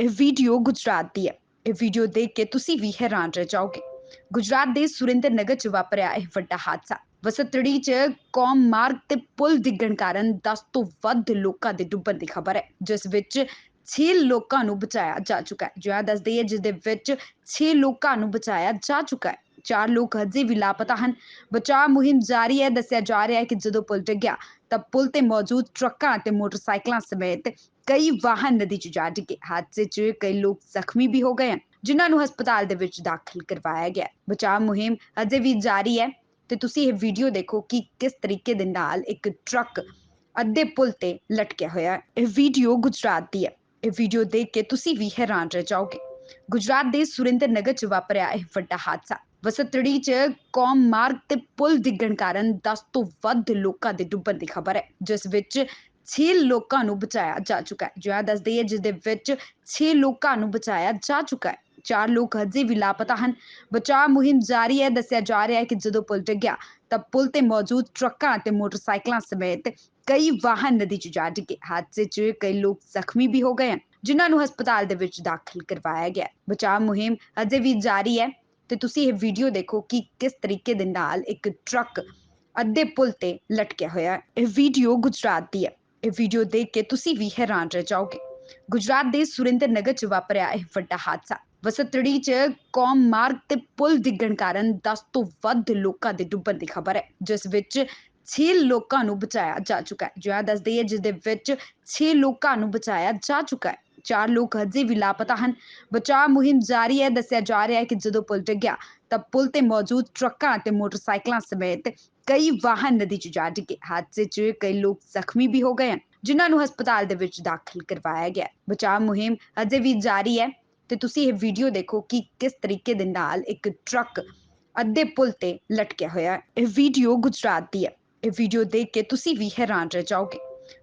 ਇਹ ਵੀਡੀਓ ਗੁਜਰਾਤ ਦੀ ਹੈ। ਇਹ ਵੀਡੀਓ ਦੇਖ ਕੇ ਤੁਸੀਂ ਵੀ ਹੈਰਾਨ ਰਹਿ ਜਾਓਗੇ। ਗੁਜਰਾਤ ਦੇ ਸੁਰਿੰਦਰ ਨਗਰ ਚ ਵਾਪਰਿਆ ਇਹ ਵੱਡਾ ਹਾਦਸਾ। ਵਸਤੜੀ ਚ ਕੌਮ ਮਾਰਗ ਤੇ ਪੁਲ ਡਿੱਗਣ ਕਾਰਨ 10 ਤੋਂ ਵੱਧ ਲੋਕਾਂ ਦੇ ਡੁੱਬਣ ਦੀ ਖਬਰ ਹੈ, ਜਿਸ ਵਿੱਚ 6 ਲੋਕਾਂ ਨੂੰ ਬਚਾਇਆ ਜਾ ਚੁੱਕਾ ਹੈ। ਜਿਹਾ ਦੱਸਦੇ ਹੈ, ਜਿਸ ਦੇ ਵਿੱਚ 6 ਲੋਕਾਂ ਨੂੰ ਬਚਾਇਆ ਜਾ ਚੁੱਕਾ ਹੈ। ਚਾਰ ਲੋਕ ਹਜੇ ਵੀ ਲਾਪਤਾ ਹਨ। ਬਚਾਅ ਮੁਹਿੰਮ ਜਾਰੀ ਹੈ, ਦੱਸਿਆ ਜਾ ਰਿਹਾ ਹੈ ਕਿ ਜਦੋਂ ਪੁਲ ਡਿੱਗਿਆ, ਤਾਂ ਪੁਲ ਤੇ ਮੌਜੂਦ ਟਰੱਕਾਂ ਅਤੇ ਮੋਟਰਸਾਈਕਲਾਂ ਸਮੇਤ ਕਈ ਵਾਹਨ ਨਦੀ 'ਚ ਜਾ ਡਿੱਗੇ। ਹਾਦਸੇ 'ਚ ਕਈ ਲੋਕ ਜ਼ਖਮੀ ਵੀ ਹੋ ਗਏ ਹਨ, ਜਿਨ੍ਹਾਂ ਨੂੰ ਹਸਪਤਾਲ ਦੇ ਵਿੱਚ ਦਾਖਲ ਕਰਵਾਇਆ ਗਿਆ ਬਚਾਅ ਮੁਹਿੰਮ ਅਜੇ ਵੀ ਜਾਰੀ ਹੈ ਤੇ ਤੁਸੀਂ ਇਹ ਵੀਡੀਓ ਦੇਖੋ ਕਿ ਕਿਸ ਤਰੀਕੇ ਦੇ ਨਾਲ ਇੱਕ ਟਰੱਕ ਅੱਧੇ ਪੁਲ ਤੇ ਲਟਕਿਆ ਹੋਇਆ ਹੈ। ਇਹ ਵੀਡੀਓ ਗੁਜਰਾਤ ਦੀ ਹੈ। ਇਹ ਵੀਡੀਓ ਦੇਖ ਕੇ ਤੁਸੀਂ ਵੀ ਹੈਰਾਨ ਰਹਿ ਜਾਓਗੇ। ਗੁਜਰਾਤ ਦੇ ਸੁਰਿੰਦਰ ਨਗਰ ਚ ਵਾਪਰਿਆ ਇਹ ਵੱਡਾ ਹਾਦਸਾ। ਵਸਤੜੀ ਚ ਕੌਮ ਮਾਰਗ ਤੇ ਪੁਲ ਡਿੱਗਣ ਕਾਰਨ 10 ਤੋਂ ਵੱਧ ਲੋਕਾਂ ਦੇ ਡੁੱਬਣ ਦੀ ਖਬਰ ਹੈ, ਜਿਸ ਵਿੱਚ 6 ਲੋਕਾਂ ਨੂੰ ਬਚਾਇਆ ਜਾ ਚੁੱਕਾ ਹੈ। ਜਿਹਾ ਦੱਸਦੇ ਹੈ ਜਿਸ ਦੇ ਵਿੱਚ 6 ਲੋਕਾਂ ਨੂੰ ਬਚਾਇਆ ਜਾ ਚੁੱਕਾ ਹੈ। ਚਾਰ ਲੋਕ ਹਜੇ ਵੀ ਲਾਪਤਾ ਹਨ। ਬਚਾਅ ਮੁਹਿੰਮ ਜਾਰੀ ਹੈ। ਦੱਸਿਆ ਜਾ ਰਿਹਾ ਹੈ ਕਿ ਜਦੋਂ ਪੁਲ ਡਿੱਗਿਆ, ਤਾਂ ਪੁਲ ਤੇ ਮੌਜੂਦ ਟਰੱਕਾਂ ਅਤੇ ਮੋਟਰਸਾਈਕਲਾਂ ਸਮੇਤ ਕਈ ਵਾਹਨ ਨਦੀ 'ਚ ਜਾ ਡਿੱਗੇ। ਹਾਦਸੇ 'ਚ ਕਈ ਲੋਕ ਜ਼ਖਮੀ ਵੀ ਹੋ ਗਏ ਹਨ, ਜਿਨ੍ਹਾਂ ਨੂੰ ਹਸਪਤਾਲ ਦੇ ਵਿੱਚ ਦਾਖਲ ਕਰਵਾਇਆ ਗਿਆ ਬਚਾਅ ਮੁਹਿੰਮ ਅਜੇ ਵੀ ਜਾਰੀ ਹੈ। ਤੇ ਤੁਸੀਂ ਇਹ ਵੀਡੀਓ ਦੇਖੋ ਕਿ ਕਿਸ ਤਰੀਕੇ ਦੇ ਨਾਲ ਇੱਕ ਟਰੱਕ ਅੱਧੇ ਪੁਲ ਤੇ ਲਟਕਿਆ ਹੋਇਆ ਹੈ। ਇਹ ਵੀਡੀਓ ਗੁਜਰਾਤ ਦੀ ਹੈ। ਇਹ ਵੀਡੀਓ ਦੇਖ ਕੇ ਤੁਸੀਂ ਵੀ ਹੈਰਾਨ ਰਹਿ ਜਾਓਗੇ। ਗੁਜਰਾਤ ਦੇ ਸੁਰਿੰਦਰ ਨਗਰ ਚ ਵਾਪਰਿਆ ਇਹ ਵੱਡਾ ਹਾਦਸਾ। ਵਸਤੜੀ ਚ ਕੌਮ ਮਾਰਗ ਤੇ ਪੁਲ ਡਿੱਗਣ ਕਾਰਨ 10 ਤੋਂ ਵੱਧ ਲੋਕਾਂ ਦੇ ਡੁੱਬਣ ਦੀ ਖਬਰ ਹੈ, ਜਿਸ ਵਿੱਚ 6 ਲੋਕਾਂ ਨੂੰ ਬਚਾਇਆ ਜਾ ਚੁੱਕਾ ਹੈ। ਜਿਹਾ ਦੱਸਦੇ ਹੈ, ਜਿਸ ਦੇ ਵਿੱਚ 6 ਲੋਕਾਂ ਨੂੰ ਬਚਾਇਆ ਜਾ ਚੁੱਕਾ ਹੈ। ਚਾਰ ਲੋਕ ਹਜੇ ਵੀ ਲਾਪਤਾ ਹਨ। ਬਚਾਅ ਮੁਹਿੰਮ ਜਾਰੀ ਹੈ, ਦੱਸਿਆ ਜਾ ਰਿਹਾ ਹੈ ਕਿ ਜਦੋਂ ਪੁਲ ਡਿੱਗਿਆ, ਤਾਂ ਪੁਲ ਤੇ ਮੌਜੂਦ ਟਰੱਕਾਂ ਅਤੇ ਮੋਟਰਸਾਈਕਲਾਂ ਸਮੇਤ ਕਈ ਵਾਹਨ ਨਦੀ 'ਚ ਜਾ ਡਿੱਗੇ। ਹਾਦਸੇ 'ਚ ਕਈ ਲੋਕ ਜ਼ਖਮੀ ਵੀ ਹੋ ਗਏ ਹਨ, ਜਿਨ੍ਹਾਂ ਨੂੰ ਹਸਪਤਾਲ ਦੇ ਵਿੱਚ ਦਾਖਲ ਕਰਵਾਇਆ ਗਿਆ ਬਚਾਅ ਮੁਹਿੰਮ ਅਜੇ ਵੀ ਜਾਰੀ ਹੈ ਤੇ ਤੁਸੀਂ ਇਹ ਵੀਡੀਓ ਦੇਖੋ ਕਿ ਕਿਸ ਤਰੀਕੇ ਦੇ ਨਾਲ ਇੱਕ ਟਰੱਕ ਅੱਧੇ ਪੁਲ ਤੇ ਲਟਕਿਆ ਹੋਇਆ ਹੈ। ਇਹ ਵੀਡੀਓ ਗੁਜਰਾਤ ਦੀ ਹੈ। ਇਹ ਵੀਡੀਓ ਦੇਖ ਕੇ ਤੁਸੀਂ ਵੀ ਹੈਰਾਨ ਰਹਿ ਜਾਓਗੇ।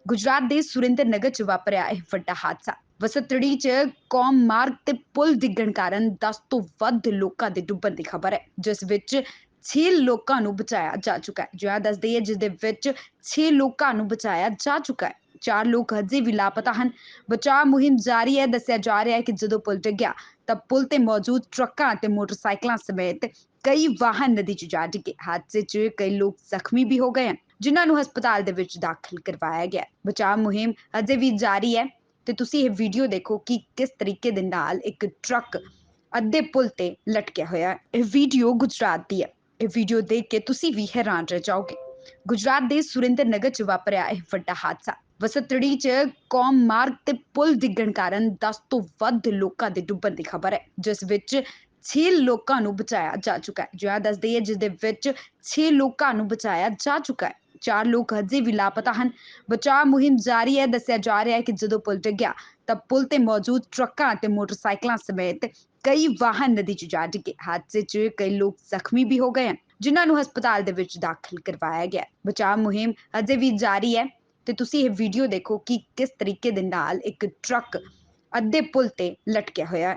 ਗੁਜਰਾਤ ਦੇ ਸੁਰਿੰਦਰ ਨਗਰ ਚ ਵਾਪਰਿਆ ਇਹ ਵੱਡਾ ਹਾਦਸਾ। ਵਸਤੜੀ ਚ ਕੌਮ ਮਾਰਗ ਤੇ ਪੁਲ ਡਿੱਗਣ ਕਾਰਨ 10 ਤੋਂ ਵੱਧ ਲੋਕਾਂ ਦੇ ਡੁੱਬਣ ਦੀ ਖਬਰ ਹੈ, ਜਿਸ ਵਿੱਚ 6 ਲੋਕਾਂ ਨੂੰ ਬਚਾਇਆ ਜਾ ਚੁੱਕਾ ਹੈ। ਜਿਹਾ ਦੱਸਦੇ ਹੈ ਜਿਸ ਦੇ ਵਿੱਚ 6 ਲੋਕਾਂ ਨੂੰ ਬਚਾਇਆ ਜਾ ਚੁੱਕਾ ਹੈ। ਚਾਰ ਲੋਕ ਹਜੇ ਵੀ ਲਾਪਤਾ ਹਨ। ਬਚਾਅ ਮੁਹਿੰਮ ਜਾਰੀ ਹੈ। ਦੱਸਿਆ ਜਾ ਰਿਹਾ ਹੈ ਕਿ ਜਦੋਂ ਪੁਲ ਡਿੱਗਿਆ, ਤਾਂ ਪੁਲ ਤੇ ਮੌਜੂਦ ਟਰੱਕਾਂ ਅਤੇ ਮੋਟਰਸਾਈਕਲਾਂ ਸਮੇਤ ਕਈ ਵਾਹਨ ਨਦੀ 'ਚ ਜਾ ਡਿੱਗੇ। ਹਾਦਸੇ 'ਚ ਕਈ ਲੋਕ ਜ਼ਖਮੀ ਵੀ ਹੋ ਗਏ ਹਨ, ਜਿਨ੍ਹਾਂ ਨੂੰ ਹਸਪਤਾਲ ਦੇ ਵਿੱਚ ਦਾਖਲ ਕਰਵਾਇਆ ਗਿਆ ਬਚਾਅ ਮੁਹਿੰਮ ਅਜੇ ਵੀ ਜਾਰੀ ਹੈ। ਤੇ ਤੁਸੀਂ ਇਹ ਵੀਡੀਓ ਦੇਖੋ ਕਿ ਕਿਸ ਤਰੀਕੇ ਦੇ ਨਾਲ ਇੱਕ ਟਰੱਕ ਅੱਧੇ ਪੁਲ ਤੇ ਲਟਕਿਆ ਹੋਇਆ ਹੈ। ਇਹ ਵੀਡੀਓ ਗੁਜਰਾਤ ਦੀ ਹੈ। ਇਹ ਵੀਡੀਓ ਦੇਖ ਕੇ ਤੁਸੀਂ ਵੀ ਹੈਰਾਨ ਰਹਿ ਜਾਓਗੇ। ਗੁਜਰਾਤ ਦੇ ਸੁਰਿੰਦਰ ਨਗਰ ਚ ਵਾਪਰਿਆ ਇਹ ਵੱਡਾ ਹਾਦਸਾ। ਵਸਤੜੀ ਚ ਕੌਮ ਮਾਰਗ ਤੇ ਪੁਲ ਡਿੱਗਣ ਕਾਰਨ 10 ਤੋਂ ਵੱਧ ਲੋਕਾਂ ਦੇ ਡੁੱਬਣ ਦੀ ਖਬਰ ਹੈ, ਜਿਸ ਵਿੱਚ 6 ਲੋਕਾਂ ਨੂੰ ਬਚਾਇਆ ਜਾ ਚੁੱਕਾ ਹੈ। ਜਿਹਾ ਦੱਸਦੇ ਹੈ, ਜਿਸ ਦੇ ਵਿੱਚ 6 ਲੋਕਾਂ ਨੂੰ ਬਚਾਇਆ ਜਾ ਚੁੱਕਾ ਹੈ। ਚਾਰ ਲੋਕ ਹਜੇ ਵੀ ਲਾਪਤਾ ਹਨ। ਬਚਾਅ ਮੁਹਿੰਮ ਜਾਰੀ ਹੈ, ਦੱਸਿਆ ਜਾ ਰਿਹਾ ਹੈ ਕਿ ਜਦੋਂ ਪੁਲ ਡਿੱਗਿਆ, ਤਾਂ ਪੁਲ ਤੇ ਮੌਜੂਦ ਟਰੱਕਾਂ ਅਤੇ ਮੋਟਰਸਾਈਕਲਾਂ ਸਮੇਤ ਕਈ ਵਾਹਨ ਨਦੀ 'ਚ ਜਾ ਡਿੱਗੇ। ਹਾਦਸੇ 'ਚ ਕਈ ਲੋਕ ਜ਼ਖਮੀ ਵੀ ਹੋ ਗਏ ਹਨ, ਜਿਨ੍ਹਾਂ ਨੂੰ ਹਸਪਤਾਲ ਦੇ ਵਿੱਚ ਦਾਖਲ ਕਰਵਾਇਆ ਗਿਆ ਬਚਾਅ ਮੁਹਿੰਮ ਅਜੇ ਵੀ ਜਾਰੀ ਹੈ ਤੇ ਤੁਸੀਂ ਇਹ ਵੀਡੀਓ ਦੇਖੋ ਕਿ ਕਿਸ ਤਰੀਕੇ ਦੇ ਨਾਲ ਇੱਕ ਟਰੱਕ ਅੱਧੇ ਪੁਲ ਤੇ ਲਟਕਿਆ ਹੋਇਆ ਹੈ।